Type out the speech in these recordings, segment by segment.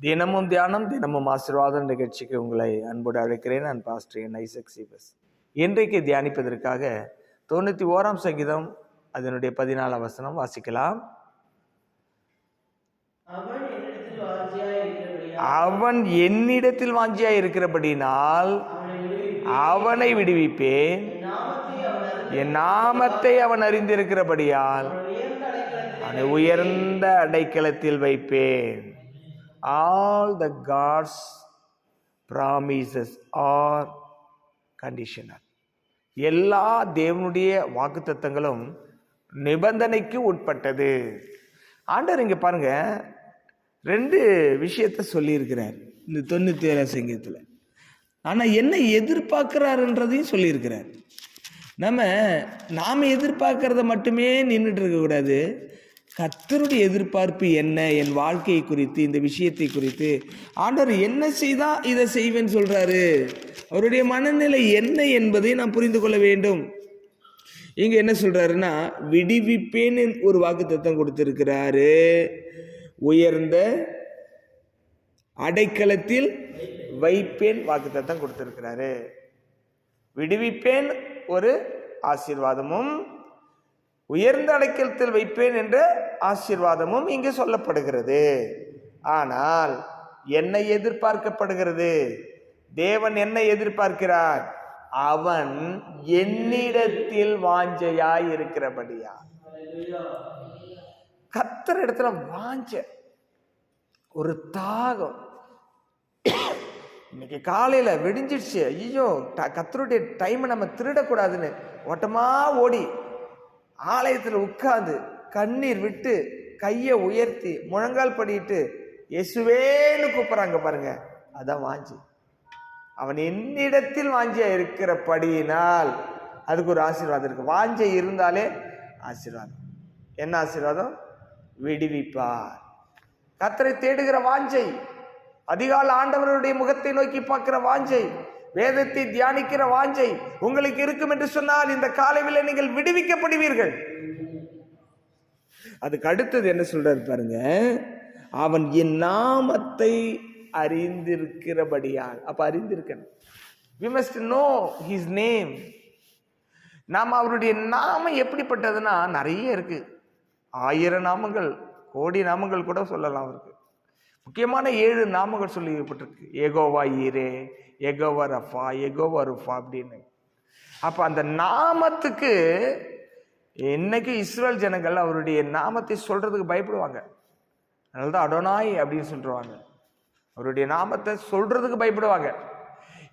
தினமும் தியானம் தினமும் ஆசீர்வாதம் நிகழ்ச்சிக்கு உங்களை அன்போடு அழைக்கிறேன். நான் பாஸ்டர் என் ஐசக் சீபஸ். இன்றைக்கு தியானிப்பதற்காக தொண்ணூற்றி ஓராம் சங்கீதம் அதனுடைய பதினாலாம் வசனம் வாசிக்கலாம். அவன் என்னிடத்தில் வாஞ்சியாய் இருக்கிறபடினால் அவனை விடுவிப்பேன். என் நாமத்தை அவன் அறிந்திருக்கிறபடியால் அவனை உயர்ந்த அடைக்கலத்தில் வைப்பேன். All the God's promises are conditional எல்லா தேவனுடைய வாக்குத்தத்தங்களும் நிபந்தனைக்கு உட்பட்டது. ஆண்டவர் இங்கே பாருங்கள் ரெண்டு விஷயத்த சொல்லியிருக்கிறார். இந்த தொண்ணூற்றி ஏழாம் சங்கீதத்தில். ஆனால் என்ன எதிர்பார்க்குறாருன்றதையும் சொல்லியிருக்கிறார். நம்ம நாம் எதிர்பார்க்கறத மட்டுமே நின்றுட்டு இருக்கக்கூடாது. கத்தருடைய எதிர்பார்ப்பு என்ன? என் வாழ்க்கையை குறித்து இந்த விஷயத்தை குறித்து. ஆண்டவர் என்ன செய்தால் இதை செய்வேன்னு சொல்கிறாரு அவருடைய மனநிலை என்ன என்பதை நாம் புரிந்து கொள்ள வேண்டும். இங்கே என்ன சொல்கிறாருன்னா விடுவிப்பேன்னு ஒரு வாக்கு தத்தம் கொடுத்துருக்கிறாரு. உயர்ந்த அடைக்கலத்தில் வைப்பேன் வாக்கு தத்தம் கொடுத்துருக்கிறாரு. விடுவிப்பேன் ஒரு ஆசீர்வாதமும் உயர்ந்த அடைக்கலத்தில் வைப்பேன் என்ற ஆசீர்வாதமும் இங்கு சொல்லப்படுகிறது. ஆனால் என்ன எதிர்பார்க்கப்படுகிறது. தேவன் என்ன எதிர்பார்க்கிறார். அவன் என்னிடத்தில் வாஞ்சையாய் இருக்கிறபடியா? கத்துற இடத்துல வாஞ்ச ஒரு தாகம். இன்னைக்கு காலையில விடிஞ்சிடுச்சு ஐயோ ட- டைமை நம்ம திருடக்கூடாதுன்னு ஓட்டமா ஓடி ஆலயத்தில் உட்கார்ந்து கண்ணீர் விட்டு கையை உயர்த்தி முழங்கால் படிட்டு இயேசுவேன்னு கூப்பிட்றாங்க பாருங்க. அதான் வாஞ்சி. அவன் என்னிடத்தில் வாஞ்சியா இருக்கிறபடியினால் அதுக்கு ஒரு ஆசீர்வாதம் இருக்கு. வாஞ்சை இருந்தாலே ஆசீர்வாதம். என்ன ஆசீர்வாதம்? விடுவிப்பார். கத்தரை தேடுகிற வாஞ்சை. அதிகால ஆண்டவருடைய முகத்தை நோக்கி பார்க்கிற வாஞ்சை. வேதத்தை தியானிக்கிற வாஞ்சை உங்களுக்கு இருக்கும் என்று சொன்னால் இந்த காலையில் நீங்கள் விடுவிக்கப்படுவீர்கள். அதுக்கு அடுத்தது என்ன சொல்றாரு பாருங்க. அவன் என் நாமத்தை அறிந்திருக்கிறபடியால். அப்ப அறிந்திருக்கணும். We must know his name நாம் அவருடைய நாமம் எப்படிப்பட்டதுன்னா நிறைய இருக்கு. ஆயிரம் நாமங்கள் கோடி நாமங்கள் கூட சொல்லலாம் அவருக்கு. முக்கியமான ஏழு நாமங்கள் சொல்லப்பட்டிருக்கு ஏகோவா ஈரே எகோவா ரஃபா எகோவா ருஃபா அப்படின்னு. அப்போ அந்த நாமத்துக்கு என்னைக்கு இஸ்ரேல் ஜனங்கள் அவருடைய நாமத்தை சொல்கிறதுக்கு பயப்படுவாங்க? அதனால தான் அடோனாய் அப்படின்னு சொல்லுவாங்க அவருடைய நாமத்தை சொல்கிறதுக்கு பயப்படுவாங்க.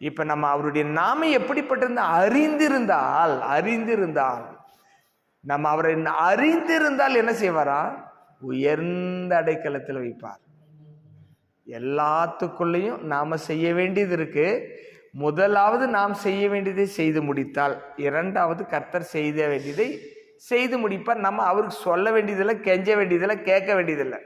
இப்போ நம்ம அவருடைய நாம எப்படிப்பட்டிருந்தால் அறிந்திருந்தால் அறிந்திருந்தால் நம்ம அவரை அறிந்திருந்தால் என்ன செய்வாரா? உயர்ந்த அடைக்கலத்தில் வைப்பார். எல்லாத்துக்குள்ளேயும் நாம் செய்ய வேண்டியது இருக்குது முதலாவது நாம் செய்ய வேண்டியதை செய்து முடித்தால் இரண்டாவது கர்த்தர் செய்த வேண்டியதை செய்து முடிப்பார். நம்ம அவருக்கு சொல்ல வேண்டியதில்லை கெஞ்ச வேண்டியதில்லை கேட்க வேண்டியதில்லை.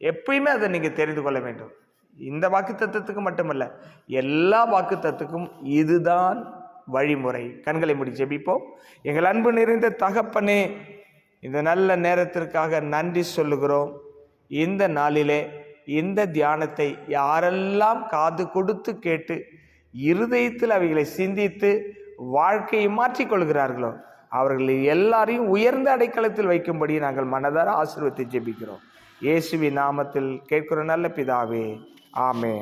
எப்பயுமே அதை நீங்கள் தெரிந்து கொள்ள வேண்டும். இந்த வாக்கு தத்துவத்துக்கு மட்டுமல்ல எல்லா வாக்கு தத்துக்கும் இதுதான் வழிமுறை. கண்களை முடி ஜெபிப்போம். எங்கள் அன்பு நிறைந்த தகப்பனே இந்த நல்ல நேரத்திற்காக நன்றி சொல்லுகிறோம். இந்த நாளிலே இந்த தியானத்தை யாரெல்லாம் காது கொடுத்து கேட்டு இருதயத்தில் அவைகளை சிந்தித்து வாழ்க்கையை மாற்றிக்கொள்கிறார்களோ அவர்கள் எல்லாரையும் உயர்ந்த அடைக்கலத்தில் வைக்கும்படி நாங்கள் மனதார ஆசீர்வத்தை ஜெபிக்கிறோம். இயேசுவின் நாமத்தில் கேட்கிற நல்ல பிதாவே ஆமே